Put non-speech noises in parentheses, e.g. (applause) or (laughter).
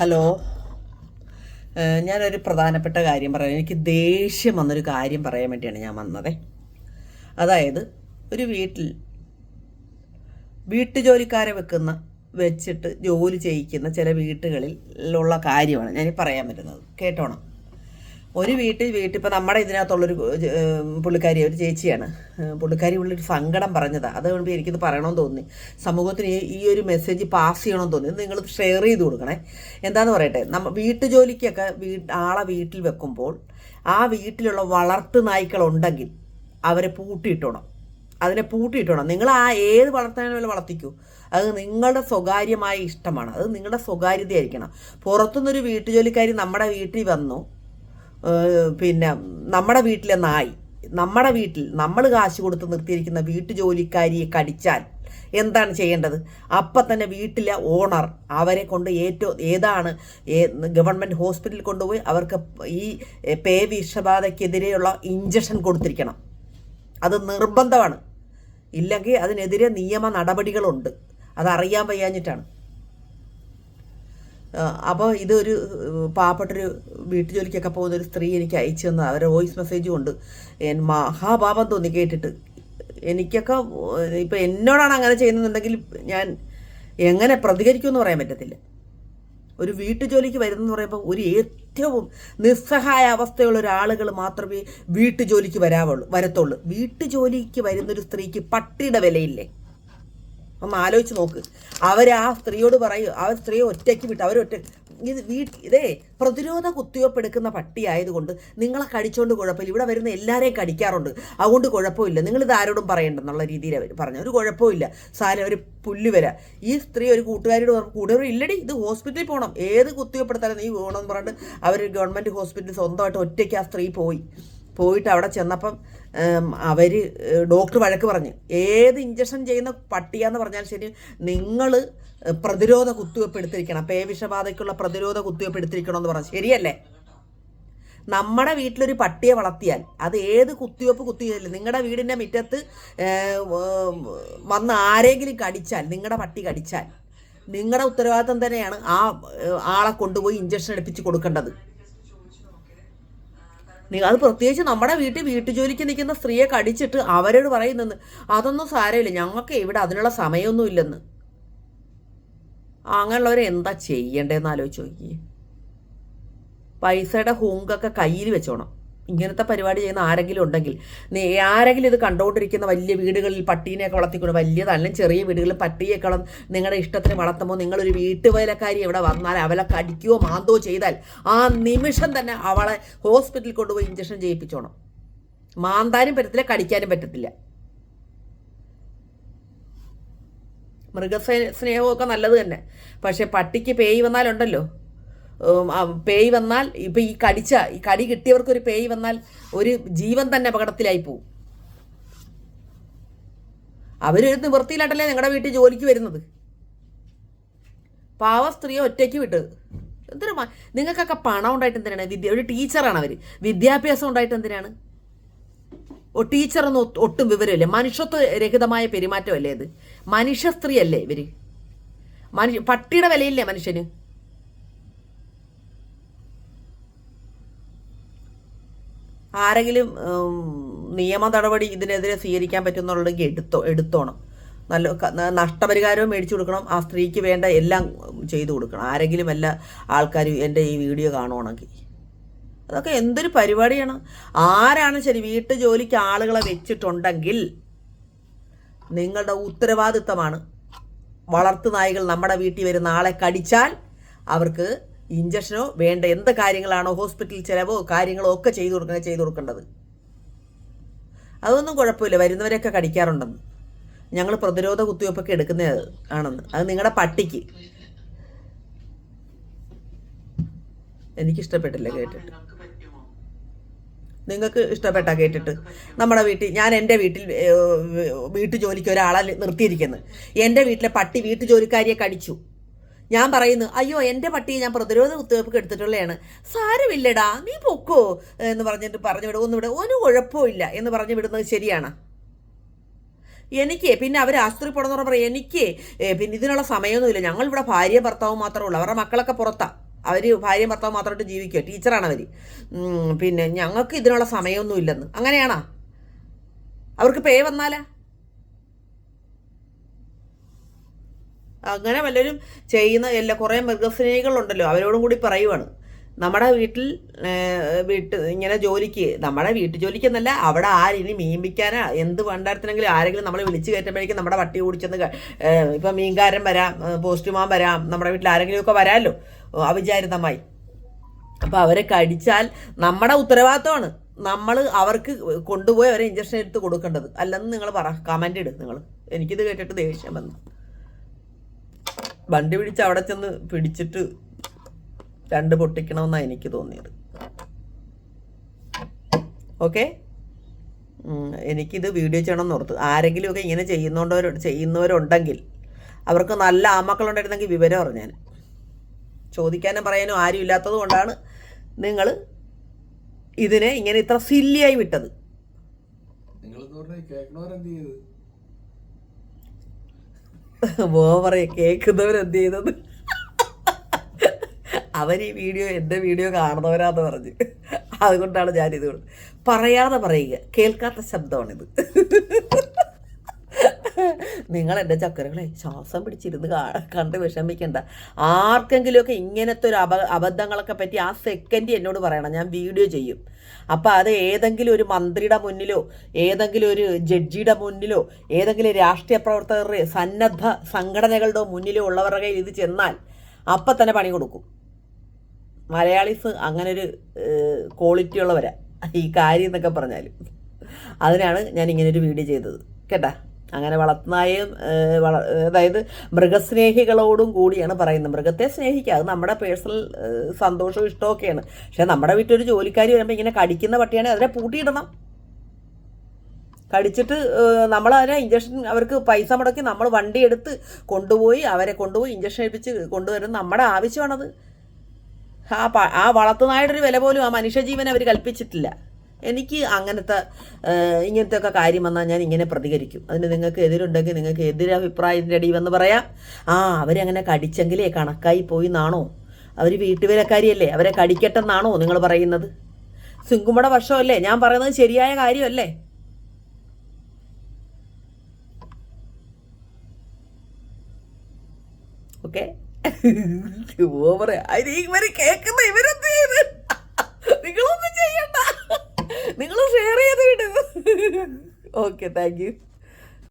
Hello. ഞാനൊരു പ്രധാനപ്പെട്ട കാര്യം പറയാം. എനിക്ക് ദേഷ്യം വന്നൊരു കാര്യം പറയാൻ വേണ്ടിയാണ് ഞാൻ വന്നത്. അതായത് ഒരു വീട്ടിൽ വീട്ടുജോലിക്കാരെ വെക്കുന്ന വെച്ചിട്ട് ജോലി ചെയ്യിക്കുന്ന ചില വീട്ടുകളിൽ ഉള്ള കാര്യമാണ് ഞാൻ പറയാൻ പറ്റുന്നത് കേട്ടോണം? ഒരു വീട്ടിൽ വീട്ടിൽ ഇപ്പം നമ്മുടെ ഇതിനകത്തുള്ളൊരു പുള്ളിക്കാരി ഒരു ചേച്ചിയാണ്. പുള്ളിക്കാരി ഉള്ളൊരു സങ്കടം പറഞ്ഞതാണ് അതുകൊണ്ട് എനിക്കിത് പറയണമെന്ന് തോന്നി. സമൂഹത്തിന് ഈ- ഒരു മെസ്സേജ് പാസ് ചെയ്യണമെന്ന് തോന്നി. നിങ്ങൾ ഷെയർ ചെയ്ത് കൊടുക്കണേ. എന്താണെന്ന് പറയട്ടെ? നമ്മ വീട്ടുജോലിക്കൊക്കെ വീ ആളെ വീട്ടിൽ വെക്കുമ്പോൾ ആ വീട്ടിലുള്ള വളർത്തു നായ്ക്കളുണ്ടെങ്കിൽ അവരെ പൂട്ടിയിട്ടോണം. അതിനെ പൂട്ടിയിട്ടോണം. നിങ്ങൾ ആ ഏത് വളർത്താനും വളർത്തിക്കൂ. അത് നിങ്ങളുടെ സ്വകാര്യമായ ഇഷ്ടമാണ്. അത് നിങ്ങളുടെ സ്വകാര്യതയായിരിക്കണം. പുറത്തുനിന്നൊരു വീട്ടുജോലിക്കാരി നമ്മുടെ വീട്ടിൽ വന്നു പിന്നെ നമ്മുടെ വീട്ടിലെ നായി നമ്മുടെ വീട്ടിൽ നമ്മൾ കാശ് കൊടുത്ത് നിർത്തിയിരിക്കുന്ന വീട്ടു ജോലിക്കാരിയെ കടിച്ചാൽ എന്താണ് ചെയ്യേണ്ടത്? അപ്പം തന്നെ വീട്ടിലെ ഓണർ അവരെ കൊണ്ട് ഏറ്റവും ഏതാണ് ഗവൺമെന്റ് ഹോസ്പിറ്റലിൽ കൊണ്ടുപോയി അവർക്ക് ഈ പേ വിഷബാധയ്ക്കെതിരെയുള്ള ഇഞ്ചക്ഷൻ കൊടുത്തിരിക്കണം. അത് നിർബന്ധമാണ്. ഇല്ലെങ്കിൽ അതിനെതിരെ നിയമ നടപടികളുണ്ട്. അതറിയാൻ വയ്യാഞ്ഞിട്ടാണ്. അപ്പോൾ ഇതൊരു പാവപ്പെട്ടൊരു പാവപ്പെട്ടൊരു വീട്ടുജോലിക്കൊക്കെ പോകുന്ന ഒരു സ്ത്രീ എനിക്ക് അയച്ചു തന്ന അവരുടെ വോയിസ് മെസ്സേജും ഉണ്ട്. മഹാപാപം തോന്നി കേട്ടിട്ട്. എനിക്കൊക്കെ ഇപ്പം എന്നോടാണ് അങ്ങനെ ചെയ്യുന്നുണ്ടെങ്കിൽ ഞാൻ എങ്ങനെ പ്രതികരിക്കുമെന്ന് പറയാൻ പറ്റത്തില്ല. ഒരു വീട്ടുജോലിക്ക് വരുന്നെന്ന് പറയുമ്പോൾ ഒരു ഏറ്റവും നിസ്സഹായ അവസ്ഥയുള്ള ഒരാളുകൾ മാത്രമേ വീട്ടുജോലിക്ക് വരാവുള്ളൂ വരത്തുള്ളൂ. വീട്ടുജോലിക്ക് വരുന്നൊരു സ്ത്രീക്ക് പട്ടിയുടെ വിലയില്ലേ? ഒന്ന് ആലോചിച്ച് നോക്ക്. അവർ ആ സ്ത്രീയോട് പറയും. ആ സ്ത്രീയെ ഒറ്റയ്ക്ക് വിട്ട് അവരൊറ്റ ഇത് വീട്ടിൽ ഇതേ പ്രതിരോധ കുത്തിവയ്പ്പ് എടുക്കുന്ന പട്ടി ആയതുകൊണ്ട് നിങ്ങളെ കടിച്ചോണ്ട് കുഴപ്പമില്ല. ഇവിടെ വരുന്ന എല്ലാവരെയും കടിക്കാറുണ്ട്. അതുകൊണ്ട് കുഴപ്പമില്ല. നിങ്ങളിത് ആരോടും പറയണ്ടെന്നുള്ള രീതിയിൽ അവർ പറഞ്ഞു. ഒരു കുഴപ്പമില്ല. സാരം ഒരു പുല്ല് വരാം. ഈ സ്ത്രീ ഒരു കൂട്ടുകാരോട് പറഞ്ഞു കൂട്ടുകാർ ഇല്ലടി ഇത് ഹോസ്പിറ്റലിൽ പോകണം ഏത് കുത്തിവയ്പ്പ് എടുത്താലും നീ പോകണമെന്ന് പറഞ്ഞിട്ട് അവർ ഗവൺമെന്റ് ഹോസ്പിറ്റലിൽ സ്വന്തമായിട്ട് ഒറ്റയ്ക്ക് ആ സ്ത്രീ പോയി. പോയിട്ട് അവിടെ ചെന്നപ്പം അവർ ഡോക്ടർ വഴക്ക് പറഞ്ഞു. ഏത് ഇഞ്ചക്ഷൻ ചെയ്യുന്ന പട്ടിയാന്ന് പറഞ്ഞാൽ ശരി നിങ്ങൾ പ്രതിരോധ കുത്തിവെപ്പ് എടുത്തിരിക്കണം. പേവിഷബാധയ്ക്കുള്ള പ്രതിരോധ കുത്തിവെപ്പ് എടുത്തിരിക്കണം എന്ന് പറഞ്ഞു. ശരിയല്ലേ? നമ്മുടെ വീട്ടിലൊരു പട്ടിയെ വളർത്തിയാൽ അത് ഏത് കുത്തിവെപ്പ് കുത്തിയല്ല നിങ്ങളുടെ വീടിന്റെ മുറ്റത്ത് വന്ന് ആരെങ്കിലും കടിച്ചാൽ നിങ്ങളുടെ പട്ടി കടിച്ചാൽ നിങ്ങളുടെ ഉത്തരവാദിത്തം തന്നെയാണ് ആ ആളെ കൊണ്ടുപോയി ഇഞ്ചക്ഷൻ എടുപ്പിച്ച് കൊടുക്കേണ്ടത്. അത് പ്രത്യേകിച്ച് നമ്മുടെ വീട്ടിൽ വീട്ടുജോലിക്ക് നിൽക്കുന്ന സ്ത്രീയെ കടിച്ചിട്ട് അവരോട് പറയുന്നെന്ന്. അതൊന്നും സാരമില്ല. ഞങ്ങൾക്ക് ഇവിടെ അതിനുള്ള സമയമൊന്നും ഇല്ലെന്ന്. അങ്ങനെയുള്ളവരെ എന്താ ചെയ്യണ്ടേന്ന് ആലോചിച്ച് നോക്കിയേ. പൈസയുടെ ഹൂങ്കൊക്കെ കയ്യിൽ വെച്ചോണം. ഇങ്ങനത്തെ പരിപാടി ചെയ്യുന്ന ആരെങ്കിലും ഉണ്ടെങ്കിൽ നീ ആരെങ്കിലും ഇത് കണ്ടുകൊണ്ടിരിക്കുന്ന വലിയ വീടുകളിൽ പട്ടീനെയൊക്കെ വളർത്തിക്കൊണ്ട് വലിയതല്ല ചെറിയ വീടുകളിൽ പട്ടിയൊക്കെ നിങ്ങളുടെ ഇഷ്ടത്തിന് വളർത്തുമ്പോൾ നിങ്ങളൊരു വീട്ടുവേലക്കാരി ഇവിടെ വന്നാൽ അവളെ കടിക്കുകയോ മാന്തോ ചെയ്താൽ ആ നിമിഷം തന്നെ അവളെ ഹോസ്പിറ്റലിൽ കൊണ്ടുപോയി ഇഞ്ചക്ഷൻ ചെയ്യിപ്പിച്ചോണം. മാന്താനും പറ്റത്തില്ല കടിക്കാനും പറ്റത്തില്ല. മൃഗസ്നേഹമൊക്കെ സ്നേഹമൊക്കെ നല്ലത് തന്നെ. പക്ഷെ പട്ടിക്ക് പേയി വന്നാലുണ്ടല്ലോ. പേയ് വന്നാൽ ഇപ്പം ഈ കടിച്ച ഈ കടി കിട്ടിയവർക്ക് ഒരു പേയ് വന്നാൽ ഒരു ജീവൻ തന്നെ അപകടത്തിലായി പോവും. അവരൊരു നിവൃത്തിയിലായിട്ടല്ലേ നിങ്ങളുടെ വീട്ടിൽ ജോലിക്ക് വരുന്നത്? പാവ സ്ത്രീയെ ഒറ്റയ്ക്ക് വിട്ടത്. എന്തിനാ നിങ്ങൾക്കൊക്കെ പണം ഉണ്ടായിട്ട് എന്തിനാണ്? വിദ്യ ഒരു ടീച്ചറാണ് അവർ വിദ്യാഭ്യാസം ഉണ്ടായിട്ട് എന്തിനാണ്? ടീച്ചറൊന്നും ഒട്ട് വിവരമില്ല. മനുഷ്യത്വ രഹിതമായ പെരുമാറ്റമല്ലേ ഇത്? മനുഷ്യ സ്ത്രീ അല്ലേ ഇവർ? മനുഷ്യ പട്ടിയുടെ വിലയില്ലേ മനുഷ്യന്? ആരെങ്കിലും നിയമ നടപടി ഇതിനെതിരെ സ്വീകരിക്കാൻ പറ്റുന്നുണ്ടെങ്കിൽ എടുത്തോ എടുത്തോണം. നല്ല നഷ്ടപരിഹാരവും മേടിച്ചു കൊടുക്കണം. ആ സ്ത്രീക്ക് വേണ്ട എല്ലാം ചെയ്തു കൊടുക്കണം. ആരെങ്കിലും എല്ലാ ആൾക്കാരും എന്റെ ഈ വീഡിയോ കാണുവാണെങ്കിൽ. അതൊക്കെ എന്തൊരു പരിപാടിയാണ്. ആരാണ് ശരി വീട്ടു ജോലിക്ക് ആളുകളെ വെച്ചിട്ടുണ്ടെങ്കിൽ നിങ്ങളുടെ ഉത്തരവാദിത്തമാണ് വളർത്തു നായികൾ നമ്മുടെ വീട്ടിൽ വരുന്ന ആളെ കടിച്ചാൽ അവർക്ക് ഇഞ്ചക്ഷനോ വേണ്ട എന്ത് കാര്യങ്ങളാണോ ഹോസ്പിറ്റൽ ചിലവോ കാര്യങ്ങളോ ഒക്കെ ചെയ്തു കൊടുക്കണേ ചെയ്തു കൊടുക്കേണ്ടത്. അതൊന്നും കുഴപ്പമില്ല. വരുന്നവരെയൊക്കെ കടിക്കാറുണ്ടെന്ന്. ഞങ്ങൾ പ്രതിരോധ കുത്തിവയ്പ്പൊക്കെ എടുക്കുന്നത് ആണെന്ന്. അത് നിങ്ങളുടെ പട്ടിക്ക്. എനിക്കിഷ്ടപ്പെട്ടില്ല കേട്ടിട്ട്. നിങ്ങൾക്ക് ഇഷ്ടപ്പെട്ട കേട്ടിട്ട്. നമ്മുടെ വീട്ടിൽ ഞാൻ എന്റെ വീട്ടിൽ വീട്ടു ജോലിക്ക് ഒരാളെ നിർത്തിയിരിക്കുന്നത് എന്റെ വീട്ടിലെ പട്ടി വീട്ടു ജോലിക്കാരിയെ കടിച്ചു. ഞാൻ പറയുന്നു അയ്യോ എന്റെ പട്ടിയെ ഞാൻ പ്രതിരോധ കുത്തിവയ്പ്പ് എടുത്തിട്ടുള്ളതാണ് സാരമില്ലടാ നീ പൊക്കോ എന്ന് പറഞ്ഞിട്ട് പറഞ്ഞു വിടും. ഒന്നും വിടും ഒരു കുഴപ്പമില്ല എന്ന് പറഞ്ഞു വിടുന്നത് ശരിയാണ്. എനിക്ക് പിന്നെ അവർ ആശുപത്രി പോകണമെന്ന് പറഞ്ഞാൽ എനിക്ക് പിന്നെ ഇതിനുള്ള സമയമൊന്നുമില്ല. ഞങ്ങൾ ഇവിടെ ഭാര്യ ഭർത്താവും മാത്രമേ ഉള്ളൂ. അവരുടെ മക്കളൊക്കെ പുറത്താ. അവർ ഭാര്യയും ഭർത്താവ് മാത്രമായിട്ട് ജീവിക്കുക ടീച്ചറാണ് അവർ പിന്നെ ഞങ്ങൾക്ക് ഇതിനുള്ള സമയമൊന്നും ഇല്ലെന്ന് അങ്ങനെയാണോ? അവർക്ക് പേ വന്നാലാ? അങ്ങനെ വല്ലവരും ചെയ്യുന്ന എല്ലാ കുറേ മൃഗസ്നേഹികളുണ്ടല്ലോ അവരോടും കൂടി പറയുവാണ്. നമ്മുടെ വീട്ടിൽ വീട്ട് ഇങ്ങനെ ജോലിക്ക് നമ്മുടെ വീട്ടു ജോലിക്കെന്നല്ല അവിടെ ആരിനി മീൻ വിൽക്കാനാ എന്ത് ഭണ്ഡാരത്തിനെങ്കിലും ആരെങ്കിലും നമ്മളെ വിളിച്ചു കയറ്റുമ്പോഴേക്കും നമ്മുടെ വട്ടി ഓടിച്ചെന്ന് ഇപ്പം മീൻകാരൻ വരാം പോസ്റ്റ്മാൻ വരാം നമ്മുടെ വീട്ടിൽ ആരെങ്കിലുമൊക്കെ വരാമല്ലോ അവിചാരിതമായി. അപ്പോൾ അവരെ കടിച്ചാൽ നമ്മുടെ ഉത്തരവാദിത്തമാണ് നമ്മൾ അവർക്ക് കൊണ്ടുപോയി അവരെ ഇഞ്ചക്ഷൻ എടുത്ത് കൊടുക്കേണ്ടത്. അല്ലെന്ന് നിങ്ങൾ പറ കമന്റ് ഇട് നിങ്ങൾ. എനിക്കിത് കേട്ടിട്ട് ദേഷ്യം വന്നു. വണ്ടി പിടിച്ച് അവിടെ ചെന്ന് പിടിച്ചിട്ട് രണ്ട് പൊട്ടിക്കണമെന്നാണ് എനിക്ക് തോന്നിയത്. ഓക്കെ? എനിക്കിത് വീഡിയോ ചെയ്യണമെന്ന് ഓർത്ത്. ആരെങ്കിലുമൊക്കെ ഇങ്ങനെ ചെയ്യുന്നവരോ ചെയ്യുന്നവരുണ്ടെങ്കിൽ അവർക്ക് നല്ല ആമക്കളുണ്ടായിരുന്നെങ്കിൽ വിവരം അറിഞ്ഞാൽ ചോദിക്കാനും പറയാനും ആരും ഇല്ലാത്തത് കൊണ്ടാണ് നിങ്ങൾ ഇതിനെ ഇങ്ങനെ ഇത്ര സില്ലിയായി വിട്ടത്. നിങ്ങളെന്ന് ചെയ്ത്? ബോ പറയ കേൾക്കുന്നവരെന്ത് ചെയ്തത് അവർ ഈ വീഡിയോ എന്റെ വീഡിയോ കാണുന്നവരാന്ന് പറഞ്ഞ്. അതുകൊണ്ടാണ് ഞാനിത്. പറയാതെ പറയുക. കേൾക്കാത്ത ശബ്ദമാണിത്. നിങ്ങൾ എന്റെ ചക്കരകളെ ശ്വാസം പിടിച്ചിരുന്ന് കണ്ട് വിഷമിക്കണ്ട. ആർക്കെങ്കിലുമൊക്കെ ഇങ്ങനത്തെ ഒരു അബ അബദ്ധങ്ങളൊക്കെ പറ്റി ആ സെക്കൻഡ് എന്നോട് പറയണം. ഞാൻ വീഡിയോ ചെയ്യും. അപ്പോൾ അത് ഏതെങ്കിലും ഒരു മന്ത്രിയുടെ മുന്നിലോ ഏതെങ്കിലും ഒരു ജഡ്ജിയുടെ മുന്നിലോ ഏതെങ്കിലും രാഷ്ട്രീയ പ്രവർത്തകരുടെ സന്നദ്ധ സംഘടനകളുടെ മുന്നിലോ ഉള്ളവരുടെ കയ്യിൽ ഇത് ചെന്നാൽ അപ്പം തന്നെ പണി കൊടുക്കും. മലയാളീസ് അങ്ങനെ ഒരു ക്വാളിറ്റി ഉള്ളവരാ. ഈ കാര്യം എന്നൊക്കെ പറഞ്ഞാൽ അതിനാണ് ഞാൻ ഇങ്ങനെ ഒരു വീഡിയോ ചെയ്തത്. കേട്ടാ? അങ്ങനെ വളർത്തുന്നായും അതായത് മൃഗസ്നേഹികളോടും കൂടിയാണ് പറയുന്നത്. മൃഗത്തെ സ്നേഹിക്കുക അത് നമ്മുടെ പേഴ്സണൽ സന്തോഷവും ഇഷ്ടമൊക്കെയാണ് പക്ഷെ നമ്മുടെ വീട്ടിലൊരു ജോലിക്കാരി വരുമ്പോൾ ഇങ്ങനെ കടിക്കുന്ന പട്ടിയാണെങ്കിൽ അതിനെ പൂട്ടിയിടണം. കടിച്ചിട്ട് നമ്മൾ അതിനെ ഇഞ്ചക്ഷൻ അവർക്ക് പൈസ മുടക്കി നമ്മൾ വണ്ടി എടുത്ത് കൊണ്ടുപോയി അവരെ കൊണ്ടുപോയി ഇഞ്ചക്ഷൻ എടുപ്പിച്ച് കൊണ്ടുവരുന്ന നമ്മുടെ ആവശ്യമാണത്. ആ ആ ഒരു വില പോലും ആ മനുഷ്യജീവൻ അവർ കൽപ്പിച്ചിട്ടില്ല. എനിക്ക് അങ്ങനത്തെ ഇങ്ങനത്തെ ഒക്കെ കാര്യം വന്നാൽ ഞാൻ ഇങ്ങനെ പ്രതികരിക്കും. അതിന് നിങ്ങൾക്ക് എതിരുണ്ടെങ്കിൽ നിങ്ങൾക്ക് എതിരഭിപ്രായത്തിന്റെ അടി വന്ന് പറയാം. ആ അവരങ്ങനെ കടിച്ചെങ്കിലേ കണക്കായി പോയി എന്നാണോ അവർ വീട്ടുവേലക്കാരിയല്ലേ? അവരെ കടിക്കട്ടെന്നാണോ നിങ്ങൾ പറയുന്നത്? സിങ്കുമട വർഷമല്ലേ ഞാൻ പറയുന്നത് ശരിയായ കാര്യമല്ലേ? ഓക്കെ? ഓവർ (laughs) ഇവർ കേൾക്കുന്ന ഇവരെന്ത് ചെയ്ത്? നിങ്ങളൊന്നും ചെയ്യണ്ട. നിങ്ങൾ ഷെയർ ചെയ്ത് വിട്. Okay thank you